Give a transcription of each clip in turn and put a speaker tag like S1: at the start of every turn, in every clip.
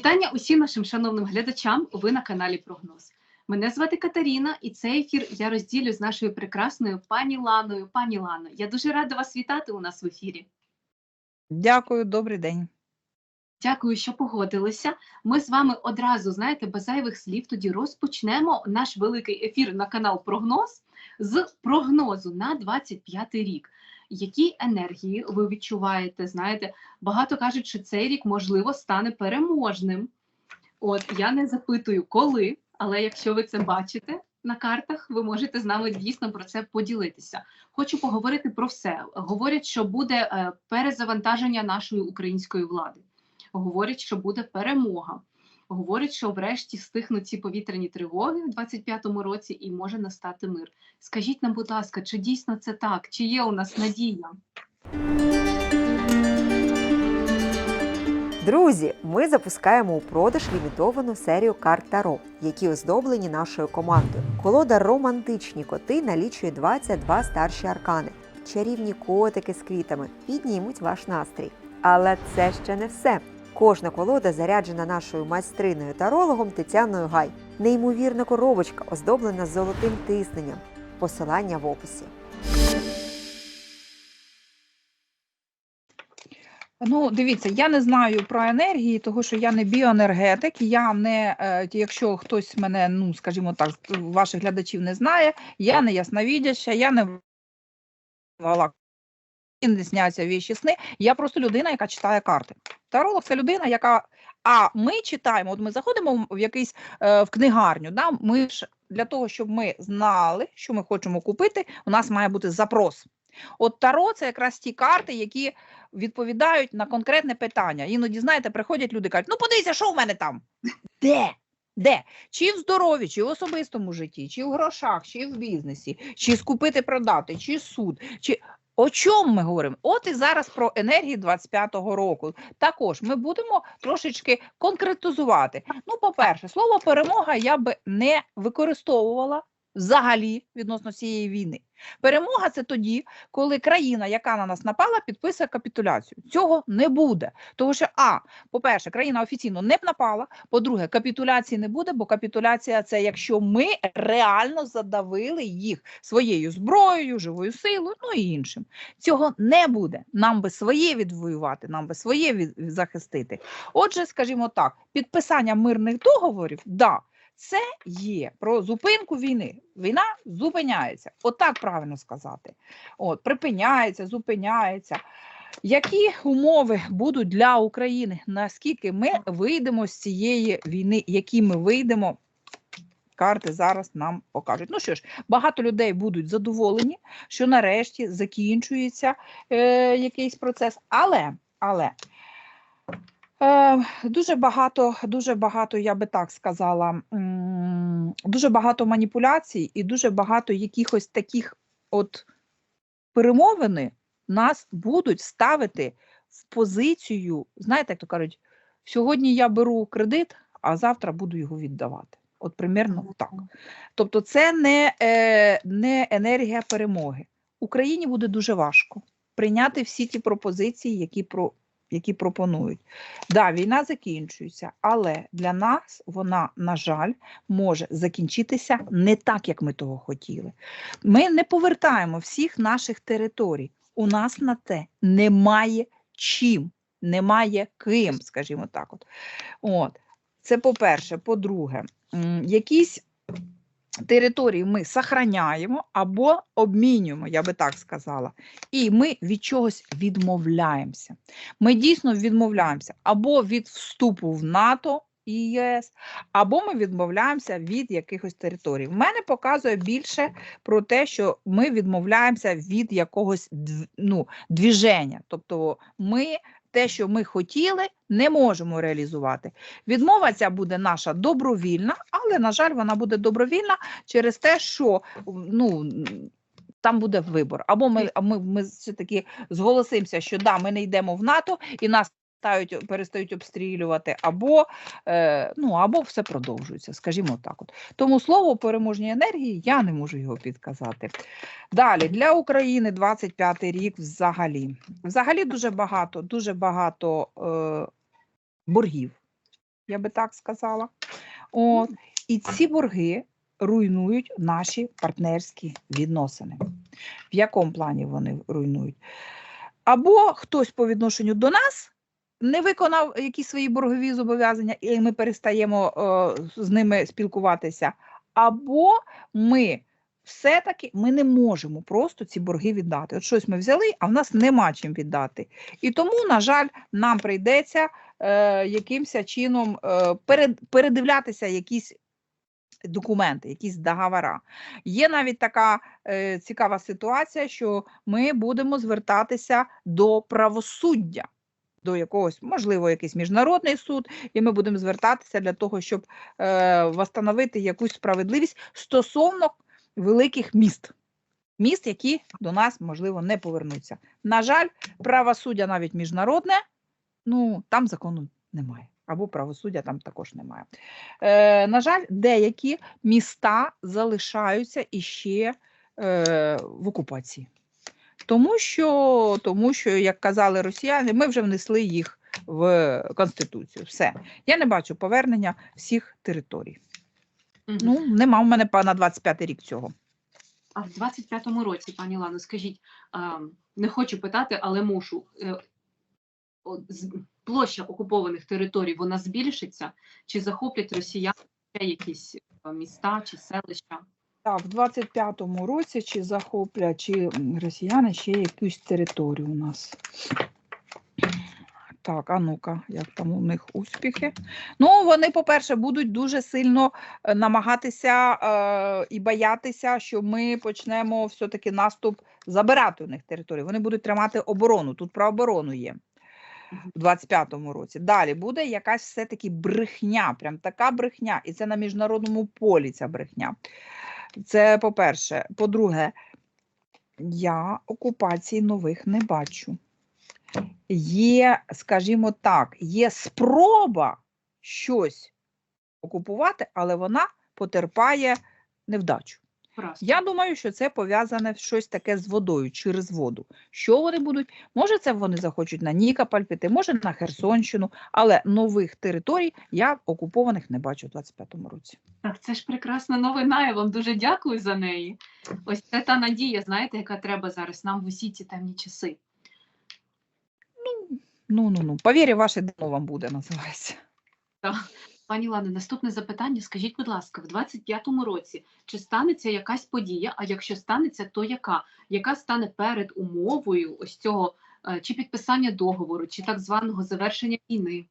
S1: Вітання усім нашим шановним глядачам. Ви на каналі Прогноз. Мене звати Катерина, і цей ефір я розділю з нашою прекрасною пані Ланою. Пані Лано, я дуже рада вас вітати у нас в ефірі.
S2: Дякую, добрий день.
S1: Дякую, що погодилися. Ми з вами одразу, знаєте, без зайвих слів тоді розпочнемо наш великий ефір на канал Прогноз з прогнозу на 25 рік. Які енергії ви відчуваєте? Знаєте, багато кажуть, що цей рік можливо стане переможним. От я не запитую, коли, але якщо ви це бачите на картах, ви можете з нами дійсно про це поділитися. Хочу поговорити про все. Говорять, що буде е, перезавантаження нашої української влади. Говорять, що буде перемога. Говорять, що врешті стихнуть ці повітряні тривоги у 25-му році і може настати мир. Скажіть нам, будь ласка, чи дійсно це так? Чи є у нас надія?
S3: Друзі, ми запускаємо у продаж лімітовану серію карт Таро, які оздоблені нашою командою. Колода Романтичні коти налічує 22 старші аркани. Чарівні котики з квітами піднімуть ваш настрій. Але це ще не все. Кожна колода заряджена нашою майстриною тарологом Тетяною Гай. Неймовірна коробочка, оздоблена золотим тисненням. Посилання в описі.
S2: Ну, дивіться, я не знаю про енергії, тому що я не біоенергетик. Я не, е, якщо хтось мене, ну скажімо так, ваших глядачів не знає, я не ясновідяща, я не не сняться віші сни. Я просто людина, яка читає карти. Таролог це людина, яка. А ми читаємо, от ми заходимо в якийсь е, в книгарню. Да? Ми ж для того, щоб ми знали, що ми хочемо купити, у нас має бути запрос. От Таро це якраз ті карти, які відповідають на конкретне питання. Іноді, знаєте, приходять люди кажуть, ну подивіться, що в мене там? Де? Де? Чи в здоров'ї, чи в особистому житті, чи в грошах, чи в бізнесі, чи скупити, продати, чи суд, чи. О чому ми говоримо? От і зараз про енергії 25-го року. Також ми будемо трошечки конкретизувати. Ну, по-перше, слово перемога я би не використовувала взагалі відносно цієї війни. Перемога це тоді, коли країна, яка на нас напала, підписує капітуляцію. Цього не буде. Тому що, а, по-перше, країна офіційно не б напала. По-друге, капітуляції не буде, бо капітуляція це якщо ми реально задавили їх своєю зброєю, живою силою, ну і іншим. Цього не буде. Нам би своє відвоювати, нам би своє від... захистити. Отже, скажімо так, підписання мирних договорів, да. Це є про зупинку війни. Війна зупиняється. Отак правильно сказати. От, Припиняється, зупиняється. Які умови будуть для України? Наскільки ми вийдемо з цієї війни? Які ми вийдемо? Карти зараз нам покажуть. Ну що ж, багато людей будуть задоволені, що нарешті закінчується е, якийсь процес, але, але Дуже багато, дуже багато, я би так сказала, дуже багато маніпуляцій і дуже багато якихось таких от перемовини нас будуть ставити в позицію, знаєте, як то кажуть, сьогодні я беру кредит, а завтра буду його віддавати. От примерно так. Тобто, це не, е, не енергія перемоги. Україні буде дуже важко прийняти всі ті пропозиції, які про які пропонують. Да, війна закінчується, але для нас вона, на жаль, може закінчитися не так, як ми того хотіли. Ми не повертаємо всіх наших територій. У нас на те немає чим, немає ким, скажімо так. От. От. Це по-перше, по-друге, якісь території ми сохраняємо або обмінюємо, я би так сказала, і ми від чогось відмовляємося. Ми дійсно відмовляємося або від вступу в НАТО. І ЄС, або ми відмовляємося від якихось територій. В мене показує більше про те, що ми відмовляємося від якогось ну, двіження. Тобто ми те, що ми хотіли, не можемо реалізувати. Відмова ця буде наша добровільна, але, на жаль, вона буде добровільна через те, що ну. Там буде вибор. Або ми ми, ми все-таки зголосимося, що да, ми не йдемо в НАТО і нас стають, перестають обстрілювати, або е, ну, або все продовжується, скажімо так. От. Тому слово переможній енергії я не можу його підказати. Далі для України 25 й рік взагалі. Взагалі дуже багато, дуже багато е, боргів. я би так сказала. От. І ці борги руйнують наші партнерські відносини. В якому плані вони руйнують? Або хтось по відношенню до нас не виконав якісь свої боргові зобов'язання, і ми перестаємо е, з ними спілкуватися, або ми все-таки ми не можемо просто ці борги віддати. От щось ми взяли, а в нас нема чим віддати. І тому, на жаль, нам прийдеться е, якимось чином е, перед, передивлятися якісь документи, якісь договори. Є навіть така е, цікава ситуація, що ми будемо звертатися до правосуддя. До якогось, можливо, якийсь міжнародний суд, і ми будемо звертатися для того, щоб е, встановити якусь справедливість стосовно великих міст, міст, які до нас, можливо, не повернуться. На жаль, правосуддя навіть міжнародне, ну там закону немає. Або правосуддя там також немає. Е, на жаль, деякі міста залишаються іще е, в окупації. Тому що, тому що, як казали росіяни, ми вже внесли їх в Конституцію. Все. Я не бачу повернення всіх територій.
S1: Мгм.
S2: Ну, нема в мене на 25 рік цього.
S1: А в 25-му році, пані Лано, скажіть, а, не хочу питати, але мушу. е, Площа окупованих територій вона збільшиться? Чи захоплять росіяни ще якісь е, міста чи селища?
S2: Так, в 25-му році чи захоплять, чи росіяни ще якусь територію у нас. Так, а ну-ка, як там у них успіхи? Ну, вони, по-перше, будуть дуже сильно е, намагатися е, і боятися, що ми почнемо все-таки наступ забирати у них територію. Вони будуть тримати оборону. Тут про оборону є. У 25-му році. Далі буде якась все-таки брехня, прям така брехня, і це на міжнародному полі ця брехня. Це по-перше. По-друге, я окупацій нових не бачу. Є, скажімо так, є спроба щось окупувати, але вона потерпає невдачу.
S1: Просто.
S2: Я думаю, що це пов'язане щось таке з водою, через воду. Що вони будуть? Може, це вони захочуть на Нікополь піти, може на Херсонщину, але нових територій я окупованих не бачу у 25-му році.
S1: Так, це ж прекрасна новина. Я вам дуже дякую за неї. Ось це та надія, знаєте, яка треба зараз нам в усі ці темні часи.
S2: Ну, ну, ну. Повірю, ваше дно вам буде, називається.
S1: Пані Лане, наступне запитання. Скажіть, будь ласка, в 25-му році чи станеться якась подія? А якщо станеться, то яка? Яка стане перед умовою ось цього е, чи підписання договору, чи так званого завершення війни?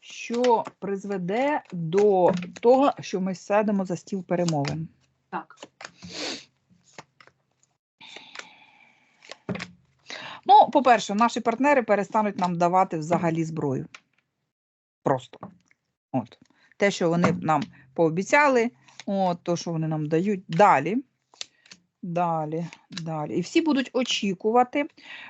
S2: Що призведе до того, що ми сядемо за стіл перемовин.
S1: Так,
S2: Ну, по-перше, наші партнери перестануть нам давати взагалі зброю. Просто. От. Те, що вони нам пообіцяли, от, то, що вони нам дають далі. Далі, далі. І всі будуть очікувати,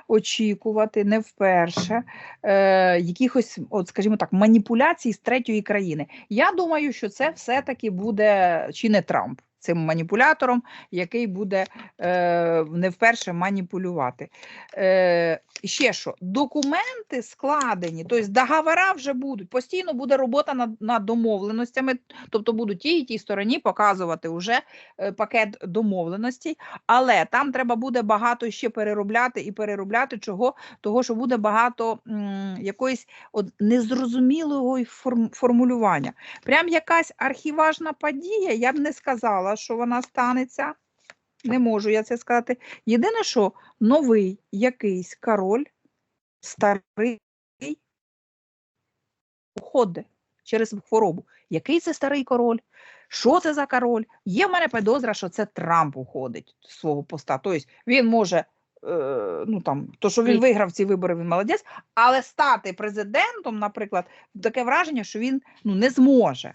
S2: очікувати не вперше е, якихось, от, скажімо так, маніпуляцій з третьої країни. Я думаю, що це все-таки буде чи не Трамп цим маніпулятором, який буде е, не вперше маніпулювати. Е, ще що, документи складені, тобто договора вже будуть. Постійно буде робота над, над домовленостями, тобто будуть тій і тій стороні показувати вже е, пакет домовленостей, але там треба буде багато ще переробляти і переробляти чого, того, що буде багато м, якоїсь от незрозумілого форм, формулювання. Прям якась архіважна подія, я б не сказала, що вона станеться. Не можу я це сказати. Єдине, що новий якийсь король, старий, уходить через хворобу. Який це старий король? Що це за король? Є в мене підозра, що це Трамп уходить з свого поста. Тобто він може, е, ну там, то, що він виграв ці вибори, він молодець, але стати президентом, наприклад, таке враження, що він ну, не зможе.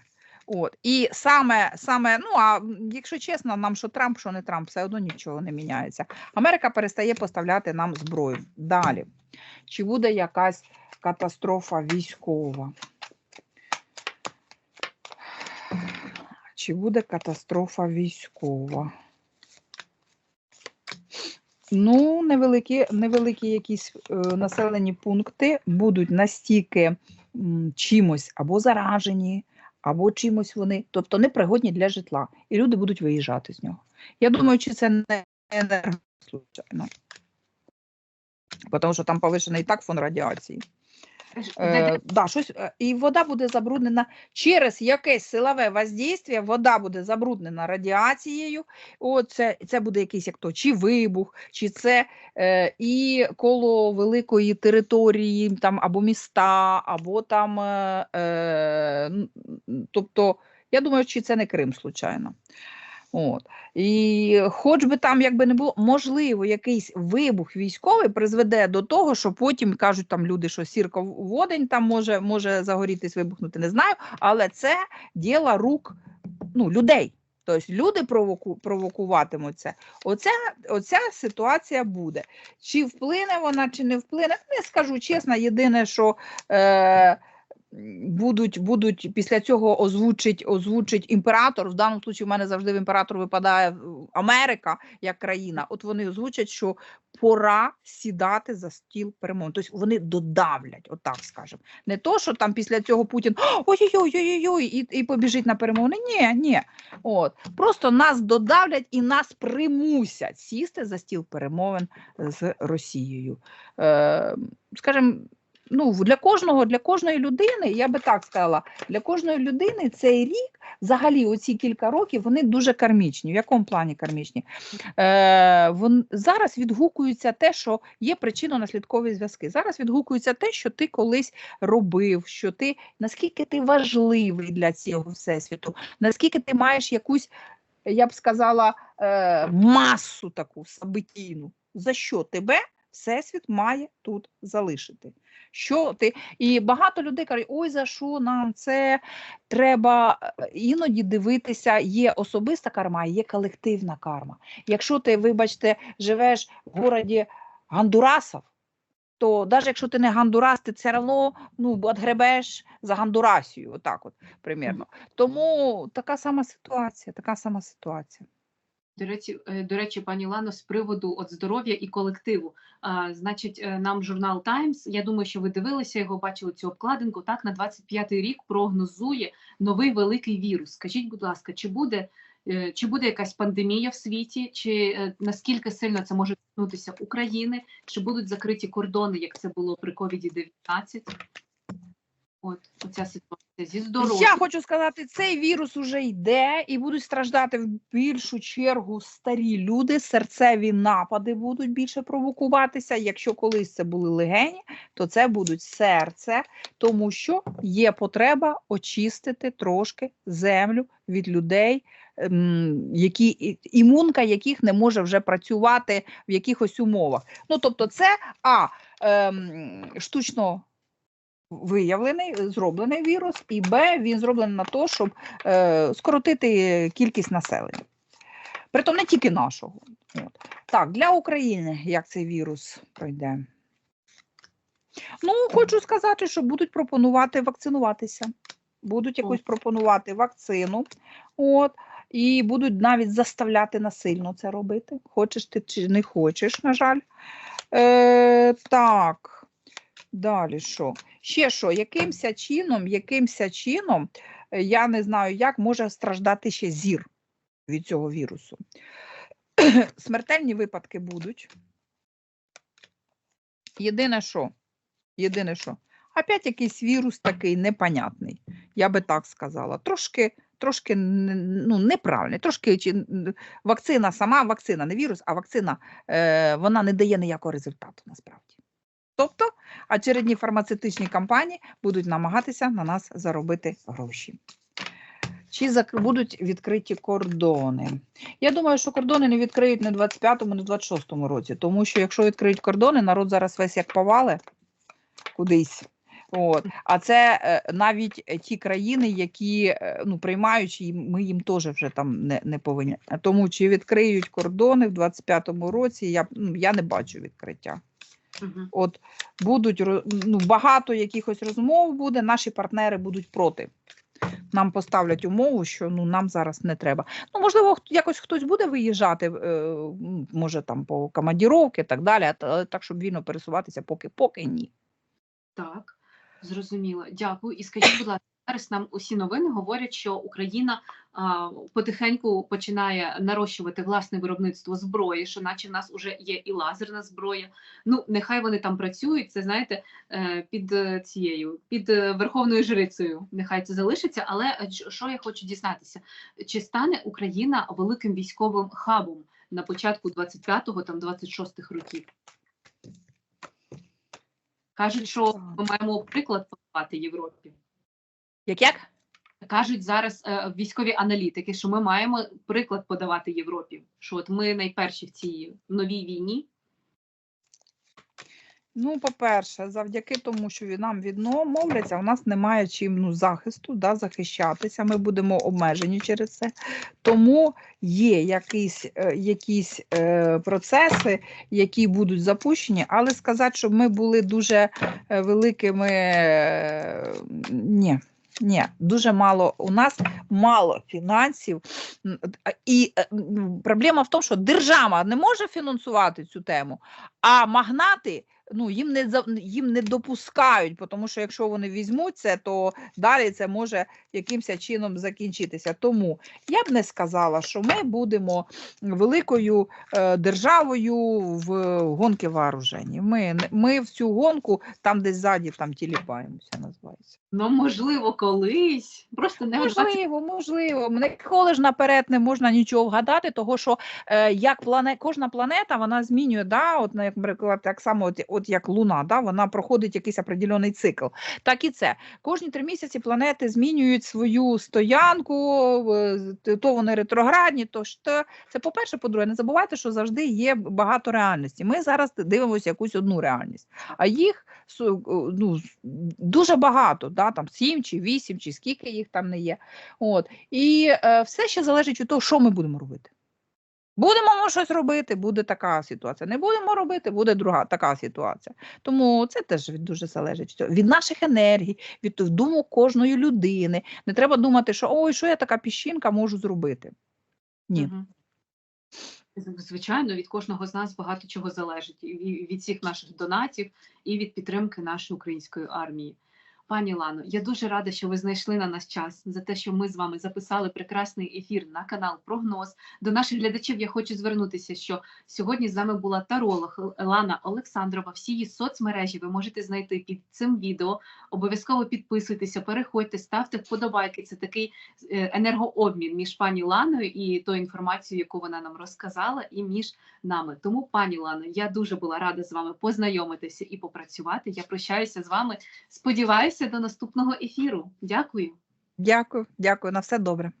S2: От. І саме, саме, ну а якщо чесно, нам що Трамп, що не Трамп, все одно нічого не міняється. Америка перестає поставляти нам зброю. Далі. Чи буде якась катастрофа військова? Чи буде катастрофа військова? Ну, невеликі, невеликі якісь е, населені пункти будуть настільки м, чимось або заражені, або чимось вони, тобто непригодні для житла, і люди будуть виїжджати з нього. Я думаю, чи це не енерго случайно. Тому що там повишений так фон радіації. Е, да, щось, е, і вода буде забруднена через якесь силове воздействие, вода буде забруднена радіацією. О, це, це буде якийсь як то, чи вибух, чи це е, і коло великої території, там, або міста, або там. Е, е, тобто, я думаю, чи це не Крим, случайно. От. І хоч би там якби не було, можливо, якийсь вибух військовий призведе до того, що потім кажуть там люди, що сірка водень там може, може загорітись, вибухнути, не знаю, але це діло рук ну, людей. Тобто люди провоку, провокуватимуть це. Оця, оця ситуація буде. Чи вплине вона, чи не вплине, не скажу чесно. Єдине, що е, будуть, будуть після цього озвучить, озвучить імператор. В даному випадку в мене завжди в імператор випадає е, Америка як країна. От вони озвучать, що пора сідати за стіл перемовин. Тобто вони додавлять, отак скажемо. Не то, що там після цього Путін ой-ой-ой, ой-ой-ой, і, і побіжить на перемовини. Ні, ні. От. Просто нас додавлять і нас примусять сісти за стіл перемовин з Росією. Е, скажімо, ну, для кожного, для кожної людини, я би так сказала, для кожної людини цей рік, взагалі, оці кілька років, вони дуже кармічні. В якому плані кармічні? Е, вон, зараз відгукується те, що є причинно-наслідкові зв'язки. Зараз відгукується те, що ти колись робив, що ти наскільки ти важливий для цього всесвіту, наскільки ти маєш якусь, я б сказала, е, масу таку событійну, за що тебе всесвіт має тут залишити. Що ти і багато людей кажуть, ой, за що нам це треба іноді дивитися. Є особиста карма, є колективна карма. Якщо ти, вибачте, живеш в городі Гандурасов, то навіть якщо ти не гандурас, ти все одно ну, відгребеш за Гандурасію, отак от примерно. Тому така сама ситуація, така сама ситуація.
S1: До речі, е, до речі, пані Лано, з приводу от здоров'я і колективу. А, значить, е, нам журнал Times, я думаю, що ви дивилися його, бачили цю обкладинку. Так, на 25-й рік прогнозує новий великий вірус. Скажіть, будь ласка, чи буде, е, чи буде якась пандемія в світі, чи наскільки сильно це може торкнутися України, чи будуть закриті кордони, як це було при COVID-19? От оця ситуація зі здоров'ям.
S2: Я хочу сказати, цей вірус уже йде і будуть страждати в більшу чергу старі люди. Серцеві напади будуть більше провокуватися. Якщо колись це були легені, то це будуть серце, тому що є потреба очистити трошки землю від людей, ем, які імунка яких не може вже працювати в якихось умовах. Ну тобто, це а ем, штучно виявлений, зроблений вірус, і Б, він зроблений на те, щоб е, скоротити кількість населення. Притом не тільки нашого. От. Так, для України як цей вірус пройде? Ну, хочу сказати, що будуть пропонувати вакцинуватися. Будуть якусь пропонувати вакцину. От. І будуть навіть заставляти насильно це робити. Хочеш ти чи не хочеш, на жаль. Е, так, далі що? Ще що, якимся чином, якимся чином, е, я не знаю, як може страждати ще зір від цього вірусу. Смертельні випадки будуть. Єдине що, єдине що, опять якийсь вірус такий непонятний, я би так сказала. Трошки, трошки ну, неправильний, трошки чи, вакцина сама, вакцина, не вірус, а вакцина, е, вона не дає ніякого результату насправді. Тобто очередні фармацевтичні компанії будуть намагатися на нас заробити гроші. Чи будуть відкриті кордони? Я думаю, що кордони не відкриють не в 25-му, не в 26-му році, тому що якщо відкриють кордони, народ зараз весь як повале кудись. От. А це е, навіть ті країни, які е, ну, приймають, і ми їм теж вже там не, не повинні. Тому чи відкриють кордони в 25-му році, я, ну, я не бачу відкриття.
S1: Мгм.
S2: От будуть ну, багато якихось розмов буде, наші партнери будуть проти. нам поставлять умову, що ну нам зараз не треба. Ну можливо, якось хтось буде виїжджати, е, може там по командіровки і так далі, але так, щоб вільно пересуватися, поки поки ні.
S1: Так, зрозуміло. Дякую. І скажіть, будь ласка, зараз нам усі новини говорять, що Україна а, потихеньку починає нарощувати власне виробництво зброї, що наче в нас вже є і лазерна зброя. Ну, нехай вони там працюють, це знаєте, е, під е, цією, під е, верховною жрицею. Нехай це залишиться. Але що я хочу дізнатися? Чи стане Україна великим військовим хабом на початку 25-го, там 26-х років? Кажуть, що ми маємо приклад подавати Європі.
S2: Як як?
S1: Кажуть зараз е, військові аналітики, що ми маємо приклад подавати Європі. Що от ми найперші в цій новій війні.
S2: Ну, по-перше, завдяки тому, що нам відмовляться, у нас немає чим ну, захисту, да, захищатися. Ми будемо обмежені через це. Тому є якісь, е, якісь е, процеси, які будуть запущені, але сказати, щоб ми були дуже е, великими. Е, ні. Ні, дуже мало. У нас мало фінансів, і е, проблема в тому, що держава не може фінансувати цю тему, а магнати ну, їм не їм не допускають, тому що якщо вони візьмуть це, то далі це може якимось чином закінчитися. Тому я б не сказала, що ми будемо великою е, державою в гонки вооружені. Ми, ми в цю гонку там десь ззаді там тіліпаємося, називається.
S1: Ну, можливо, колись. Просто не
S2: Можливо, можливо. Ніколи ж наперед не можна нічого вгадати, того що е, як плане, кожна планета вона змінює, да, от, як, наприклад, так само, от, от як Луна, да, вона проходить якийсь определений цикл. Так і це. Кожні три місяці планети змінюють свою стоянку, е, то вони ретроградні, то що. Це по-перше, по-друге, не забувайте, що завжди є багато реальності. Ми зараз дивимося якусь одну реальність, а їх ну, дуже багато, да, там 7 чи 8, чи скільки їх там не є. От. І е, все ще залежить від того, що ми будемо робити. Будемо ми щось робити, буде така ситуація. Не будемо робити, буде друга така ситуація. Тому це теж дуже залежить від наших енергій, від думок кожної людини. Не треба думати, що ой, що я така піщинка можу зробити. Ні.
S1: Звичайно, від кожного з нас багато чого залежить і від всіх наших донатів і від підтримки нашої української армії. Пані Лано, я дуже рада, що ви знайшли на нас час за те, що ми з вами записали прекрасний ефір на канал Прогноз. До наших глядачів я хочу звернутися, що сьогодні з нами була таролог Лана Олександрова. Всі її соцмережі ви можете знайти під цим відео. Обов'язково підписуйтеся, переходьте, ставте вподобайки. Це такий е, енергообмін між пані Ланою і тою інформацією, яку вона нам розказала, і між нами. Тому, пані Лано, я дуже була рада з вами познайомитися і попрацювати. Я прощаюся з вами. Сподіваюся, до наступного ефіру. Дякую.
S2: Дякую, дякую, на все добре.